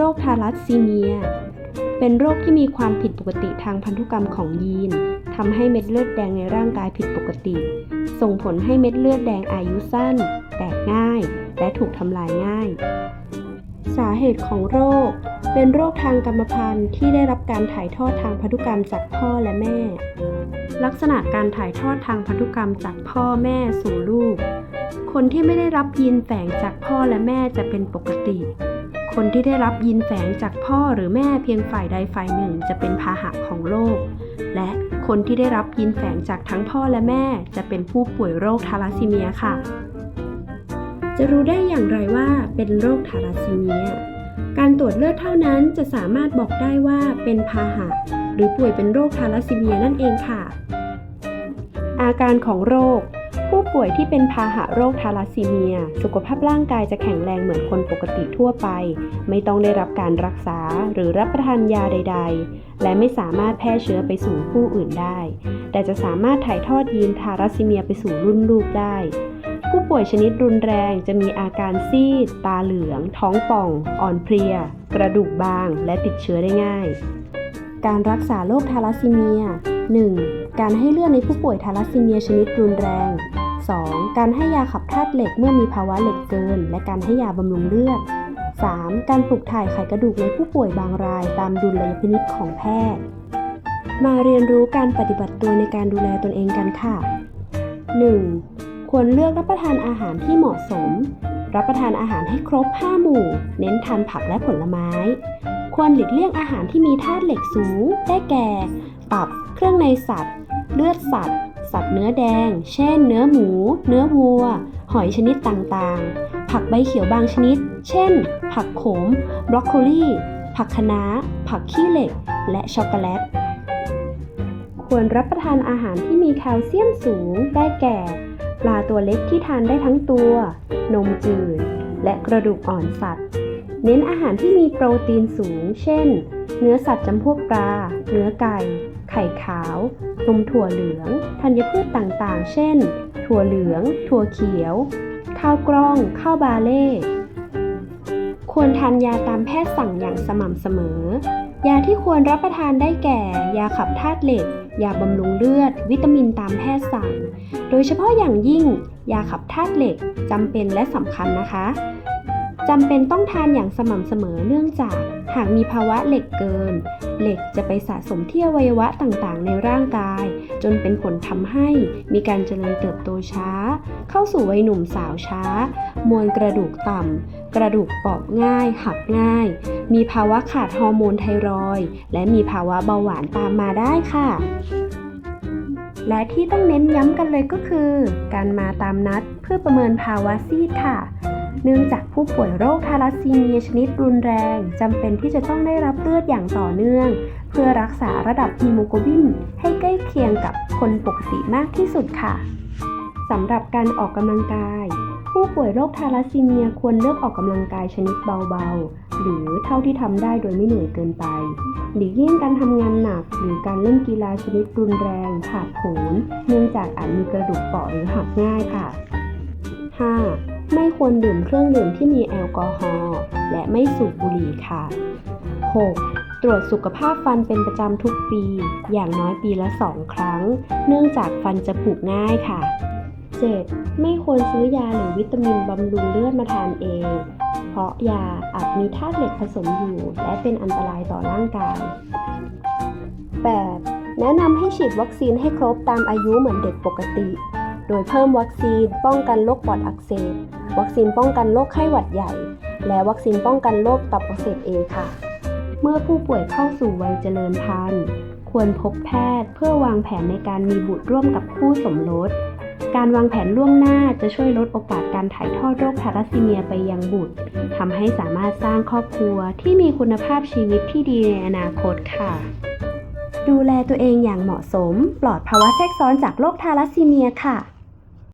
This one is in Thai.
โรคทาลัสซีเมีย เป็นโรคที่มีความผิดปกติทางพันธุกรรมของยีนทำให้เม็ดเลือดแดงในร่างกายผิดปกติ ส่งผลให้เม็ดเลือดแดงอายุสั้น แตกง่าย และถูกทำลายง่าย สาเหตุของโรค เป็นโรคทางกรรมพันธุ์ที่ได้รับการถ่ายทอดทางพันธุกรรมจากพ่อและแม่ ลักษณะการถ่ายทอดทางพันธุกรรมจากพ่อแม่สู่ลูก คนที่ไม่ได้รับยีนแฝงจากพ่อและแม่จะเป็นปกติ คนที่ได้รับยีนแฝงจากพ่อหรือแม่เพียงฝ่ายใดฝ่ายหนึ่งจะเป็นพาหะของโรค และคนที่ได้รับยีนแฝงจากทั้งพ่อและแม่จะเป็นผู้ป่วยโรคทาลัสซีเมียค่ะ จะรู้ได้อย่างไรว่าเป็นโรคทาลัสซีเมีย การตรวจเลือดเท่านั้นจะสามารถบอกได้ว่าเป็นพาหะ หรือป่วยเป็นโรคทาลัสซีเมียนั่นเองค่ะ อาการของโรค ผู้ป่วยที่เป็นพาหะโรคทาลัสซีเมีย สุขภาพร่างกายจะแข็งแรงเหมือนคนปกติทั่วไป ไม่ต้องได้รับการรักษาหรือรับประทานยาใด ๆ และไม่สามารถแพร่เชื้อไปสู่ผู้อื่นได้ แต่จะสามารถถ่ายทอดยีนทาลัสซีเมียไปสู่รุ่นลูกได้ ผู้ป่วยชนิดรุนแรงจะมีอาการซีด ตาเหลือง ท้องป่อง อ่อนเพลีย กระดูกบาง และติดเชื้อได้ง่าย การรักษาโรคทาลัสซีเมีย 1. การให้เลือดในผู้ป่วยทาลัสซีเมียชนิดรุนแรง 2. การให้ยาขับธาตุเหล็กเมื่อมีภาวะเหล็กเกิน และการให้ยาบำรุงเลือด 3. การปลูกถ่ายไขกระดูกในผู้ป่วยบางรายตามดุลยพินิจของแพทย์ มาเรียนรู้การปฏิบัติตัวในการดูแลตนเองกันค่ะ 1. ควรเลือกรับประทานอาหารที่เหมาะสม รับประทานอาหารให้ครบ 5 หมู่ เน้นทานผักและผลไม้ ควรหลีกเลี่ยงอาหารที่มีธาตุเหล็กสูง ได้แก่ ตับ เครื่องในสัตว์ เลือดสัตว์ สัตว์เนื้อแดง เช่น เนื้อหมู เนื้อวัว หอยชนิดต่างๆ ผักใบเขียวบางชนิด เช่น ผักโขม บรอกโคลี ผักคะน้า ผักขี้เหล็ก และช็อกโกแลต ควรรับประทานอาหารที่มีแคลเซียมสูง ได้แก่ ปลาตัวเล็กที่ทานได้ทั้งตัว นมจืด และกระดูกอ่อนสัตว์ เน้นอาหารที่มีโปรตีนสูง เช่น เนื้อสัตว์จำพวกปลา เนื้อไก่ ไข่ขาว นมถั่วเหลือง ธัญพืชต่างๆ เช่น ถั่วเหลือง ถั่วเขียว ข้าวกล้อง ข้าวบาเล่ ควรทานยาตามแพทย์สั่งอย่างสม่ำเสมอ ยาที่ควรรับประทานได้แก่ ยาขับธาตุเหล็ก ยาบำรุงเลือด วิตามินตามแพทย์สั่ง โดยเฉพาะอย่างยิ่ง ยาขับธาตุเหล็กจำเป็นและสำคัญนะคะ จำเป็นต้องทานอย่างสม่ำเสมอเนื่องจากหากมีภาวะเหล็กเกิน เหล็กจะไปสะสมที่อวัยวะต่างๆ ในร่างกาย จนเป็นผลทำให้มีการเจริญเติบโตช้า เข้าสู่วัยหนุ่มสาวช้า มวลกระดูกต่ำ กระดูกเปราะง่าย หักง่าย มีภาวะขาดฮอร์โมนไทรอยและมีภาวะเบาหวานตามมาได้ค่ะและที่ต้องเน้นย้ำกันเลยก็คือ การมาตามนัดเพื่อประเมินภาวะซีดค่ะ เนื่องจากผู้ป่วยโรคทาลัสซีเมียชนิดรุนแรงจำเป็นที่จะต้องได้รับเลือดอย่างต่อเนื่อง เพื่อรักษาระดับฮีโมโกลบิน ให้ใกล้เคียงกับคนปกติมากที่สุดค่ะสำหรับการออกกำลังกาย ผู้ป่วยโรคทาลัสซีเมียควรเลือกออกกำลังกายชนิดเบาๆ หรือเท่าที่ทำได้โดยไม่เหนื่อยเกินไป หลีกเลี่ยงการทำงานหนัก หรือการเล่นกีฬาชนิดรุนแรงผาดโผนเนื่องจากอาจมีกระดูกเปราะหรือหักง่ายค่ะ 5. ไม่ควรดื่มเครื่องดื่มที่มีแอลกอฮอล์และไม่สูบบุหรี่ค่ะ 6. ตรวจสุขภาพฟันเป็นประจำทุกปี อย่างน้อยปีละ 2 ครั้ง เนื่องจากฟันจะผุง่ายค่ะ 7. ไม่ควรซื้อยาหรือวิตามินบำรุงเลือดมาทานเอง เพราะยาอาจมีธาตุเหล็กผสมอยู่ และเป็นอันตรายต่อร่างกาย 8. แนะนำให้ฉีดวัคซีนให้ครบตามอายุเหมือนเด็กปกติ โดยเพิ่มวัคซีนป้องกันโรคปอดอักเสบ วัคซีนป้องกันโรคไข้หวัดใหญ่ และวัคซีนป้องกันโรคตับอักเสบเอค่ะ เมื่อผู้ป่วยเข้าสู่วัยเจริญพันธุ์ ควรพบแพทย์เพื่อวางแผนในการมีบุตรร่วมกับคู่สมรส การวางแผนล่วงหน้าจะช่วยลดโอกาสการถ่ายทอดโรคทาลัสซีเมียไปยังบุตรทำให้สามารถสร้างครอบครัวที่มีคุณภาพชีวิตที่ดีในอนาคตค่ะดูแลตัวเองอย่างเหมาะสม ปลอดภาวะแทรกซ้อนจากโรคทาลัสซีเมียค่ะ